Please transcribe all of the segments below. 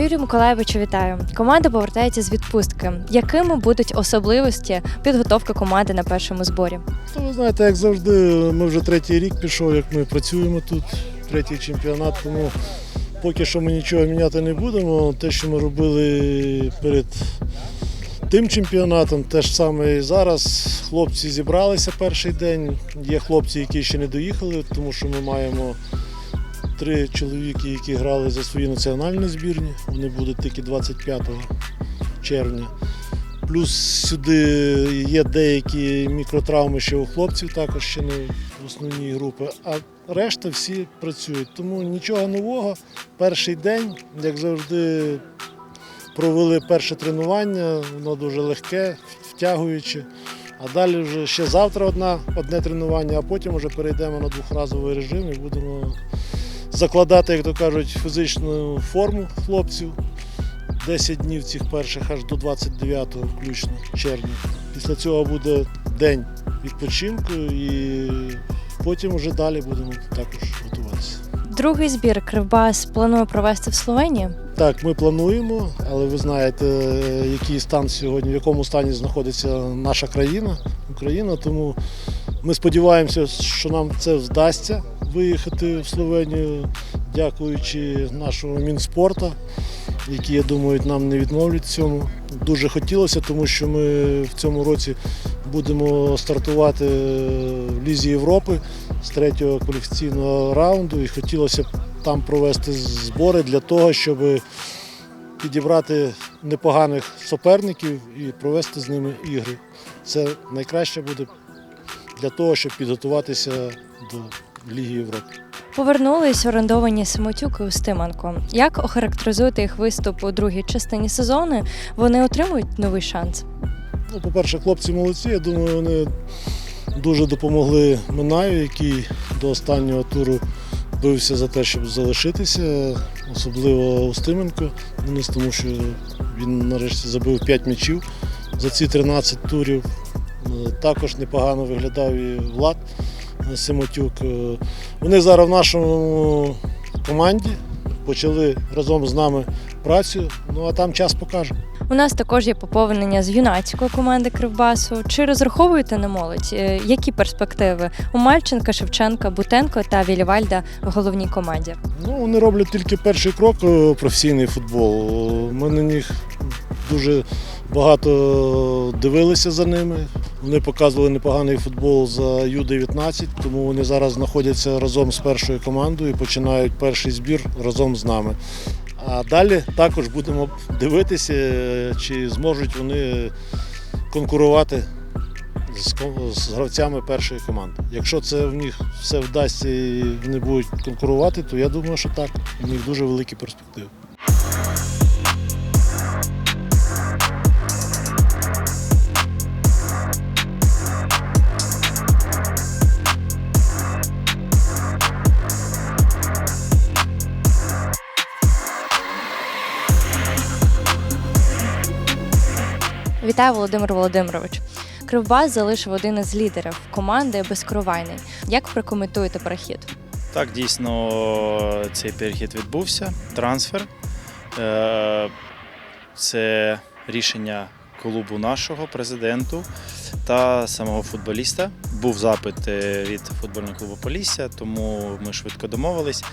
Миколаєвичу, вітаю. Команда повертається з відпустки. Якими будуть особливості підготовки команди на першому зборі? Та ви знаєте, як завжди, ми вже третій рік пішов, як ми працюємо тут, третій чемпіонат, тому поки що ми нічого міняти не будемо. Те, що ми робили перед тим чемпіонатом, те ж саме і зараз. Хлопці зібралися перший день. Є хлопці, які ще не доїхали, тому що ми маємо три чоловіки, які грали за свої національні збірні. Вони будуть тільки 25 червня. Плюс сюди є деякі мікротравми ще у хлопців, також ще не в основній групі. А решта всі працюють. Тому нічого нового. Перший день, як завжди, провели перше тренування, воно дуже легке, втягуюче. А далі вже ще завтра одна, одне тренування, а потім вже перейдемо на двохразовий режим і будемо закладати, як то кажуть, фізичну форму хлопців. 10 днів цих перших аж до 29 включно червня. Після цього буде день відпочинку і потім вже далі будемо також готуватися. Другий збір Кривбас планує провести в Словенії. Так, ми плануємо, але ви знаєте, який стан сьогодні, в якому стані знаходиться наша країна, Україна. Тому ми сподіваємося, що нам це вдасться виїхати в Словенію, дякуючи нашому Мінспорту, які, я думаю, нам не відмовлять цьому. Дуже хотілося, тому що ми в цьому році будемо стартувати в Лізі Європи з третього кваліфікаційного раунду і хотілося б там провести збори для того, щоб підібрати непоганих суперників і провести з ними ігри. Це найкраще буде для того, щоб підготуватися до Ліги Європи. Повернулись орендовані Самотюк і Устименко. Як охарактеризуєте їх виступ у другій частині сезону? Вони отримують новий шанс. Ну, по-перше, хлопці молодці. Я думаю, вони дуже допомогли Минаю, який до останнього туру бився за те, щоб залишитися, особливо Устименко, Денис, тому що він нарешті забив 5 м'ячів за ці 13 турів. Е, Також непогано виглядав і Влад Симотюк. Е, Вони зараз в нашому команді почали разом з нами працю, ну а там час покаже. У нас також є поповнення з юнацької команди Кривбасу. Чи розраховуєте на молодь? Е, Які перспективи у Мальченка, Шевченка, Бутенко та Вілівальда в головній команді? Ну, вони роблять тільки перший крок професійний футбол. Ми на них дуже багато дивилися за ними. Вони показували непоганий футбол за Ю-19, тому вони зараз знаходяться разом з першою командою і починають перший збір разом з нами. А далі також будемо дивитися, чи зможуть вони конкурувати з гравцями першої команди. Якщо це в них все вдасться і вони будуть конкурувати, то я думаю, що так. У них дуже великі перспективи. Вітаю, Володимир Володимирович. Кривбас залишив один із лідерів команди безкровайний. Як прокоментуєте перехід? Так, дійсно, цей перехід відбувся. Трансфер. Е, Це рішення клубу нашого президенту та самого футболіста. Був запит е, від футбольного клубу Полісся, тому ми швидко домовились.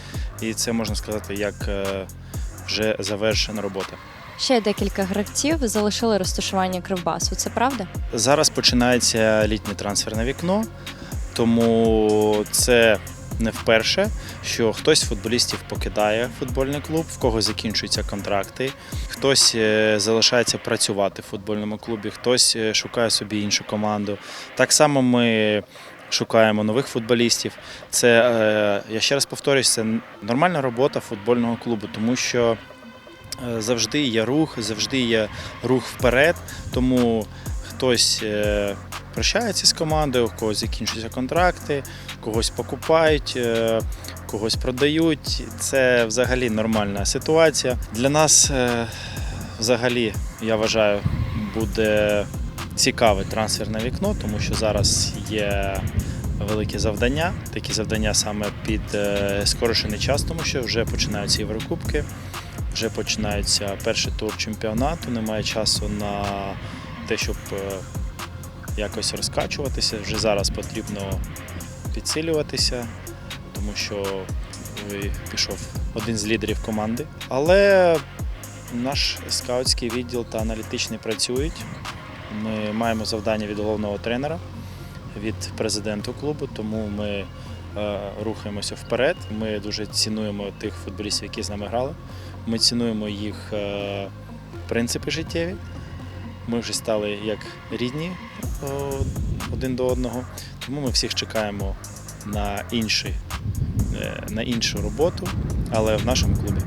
І це можна сказати як е, вже завершена робота. Ще декілька гравців залишили розташування Кривбасу. Це правда? Зараз починається літнє трансферне вікно, тому це не вперше, що хтось з футболістів покидає футбольний клуб, в кого закінчуються контракти, хтось е, залишається працювати в футбольному клубі, хтось е, шукає собі іншу команду. Так само ми. Шукаємо нових футболістів. Це е, я ще раз повторюсь, це нормальна робота футбольного клубу, тому що завжди є рух, завжди є рух вперед. Тому хтось е, прощається з командою, у когось закінчуються контракти, когось покупають, е, когось продають. Це взагалі нормальна ситуація. Для нас е, взагалі, я вважаю, буде цікаве трансферне вікно, тому що зараз є великі завдання. Такі завдання саме під е, скорочений час, тому що вже починаються Єврокубки. Вже починається перший тур чемпіонату, немає часу на те, щоб е, якось розкачуватися. Вже зараз потрібно підсилюватися, тому що е, пішов один з лідерів команди. Але наш скаутський відділ та аналітичний працюють. Ми маємо завдання від головного тренера, від президента клубу, тому ми е, рухаємося вперед. Ми дуже цінуємо тих футболістів, які з нами грали. Ми цінуємо їх е, принципи життєві. Ми вже стали як рідні е, один до одного, тому ми всіх чекаємо на, інший, е, на іншу роботу, але в нашому клубі.